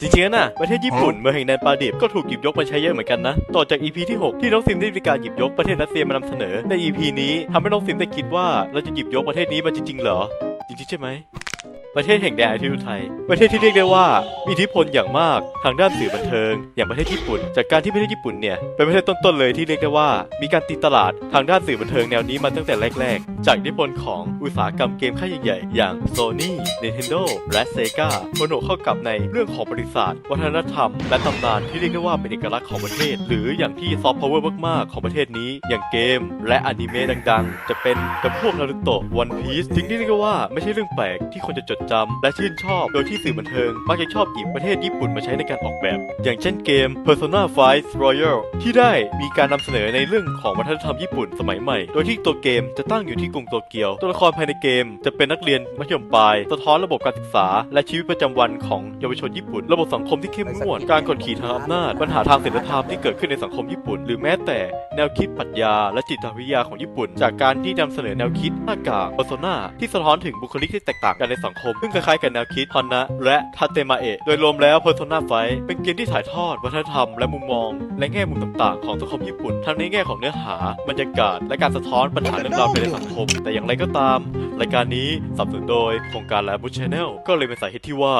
จริงๆนะ ประเทศญี่ปุ่นเมืองแห่งแดนปลาดิบก็ถูกหยิบยกมาใช้เยอะเหมือนกันนะ ต่อจาก EP ที่ 6 ที่น้องซิมได้มีการหยิบยกประเทศรัสเซียมานำเสนอ ใน EP นี้ทำให้น้องซิมได้คิดว่าเราจะหยิบยกประเทศนี้มาจริงๆเหรอ จริงๆใช่ไหม ประเทศแห่งแดนอาทิตย์ไทย ประเทศที่เรียกได้ว่ามีอิทธิพลอย่างมากทางด้านสื่อบันเทิง อย่างประเทศญี่ปุ่น จากการที่ประเทศญี่ปุ่นเนี่ยเป็นประเทศต้นๆเลยที่เรียกได้ว่า มีการตีตลาดทางด้านสื่อบันเทิงแนวนี้มาตั้งแต่แรก ๆ จากอิทธิพลของอุตสาหกรรมเกมค่ายใหญ่ๆอย่าง Sony Nintendo และ Sega ผนวกเข้ากับในเรื่องของบริษัทวัฒนธรรม และตำนานที่เรียกได้ว่าเป็นเอกลักษณ์ของประเทศ หรืออย่างที่ซอฟต์พาวเวอร์มากๆของประเทศนี้ อย่างเกม และอนิเมะดัง ๆ จะเป็นกับพวกนารูโตะวันพีซถึงที่เรียกได้ว่าไม่ใช่เรื่องแปลกที่คนจะจดจำและชื่นชอบ โดยที่สื่อบันเทิง มักจะชอบหยิบประเทศญี่ปุ่นมาใช้ในการออกแบบ อย่างเช่นเกม Persona 5 Royal ที่ได้มีการนำเสนอในเรื่องของวัฒนธรรมญี่ปุ่นสมัยใหม่ โดยที่ตัวเกมจะตั้งอยู่ที่กรุงโตเกียว ตัวละครภายในเกมจะเป็นนักเรียนมัธยมปลาย สะท้อนระบบการศึกษา และชีวิตประจำวันของเยาวชนญี่ปุ่น ระบบสังคมที่เข้มงวด การกดขี่ทางอำนาจ ปัญหาทางศีลธรรมที่เกิดขึ้นในสังคมญี่ปุ่น หรือแม้แต่แนวคิดปรัชญา และจิตวิทยาของญี่ปุ่น จากการที่นำเสนอแนวคิดหน้ากาก persona ที่สะท้อนถึงบุคลิกที่แตกต่างกันในสังคมซึ่งคล้ายๆกับแนวคิดฮอนนะและทาเตมาเอะโดยรวมแล้ว persona 5เป็นเกมที่ถ่ายทอด วัฒนธรรมและมุมมอง และแง่มุมต่างๆ ของสังคมญี่ปุ่น ทั้งในแง่ของเนื้อหา บรรยากาศ และการสะท้อนปัญหาเรื่องราวในสังคม แต่อย่างไรก็ตาม รายการนี้สนับสนุนโดยโครงการและบุชแนลก็เลยเป็นสาเหตุที่ว่า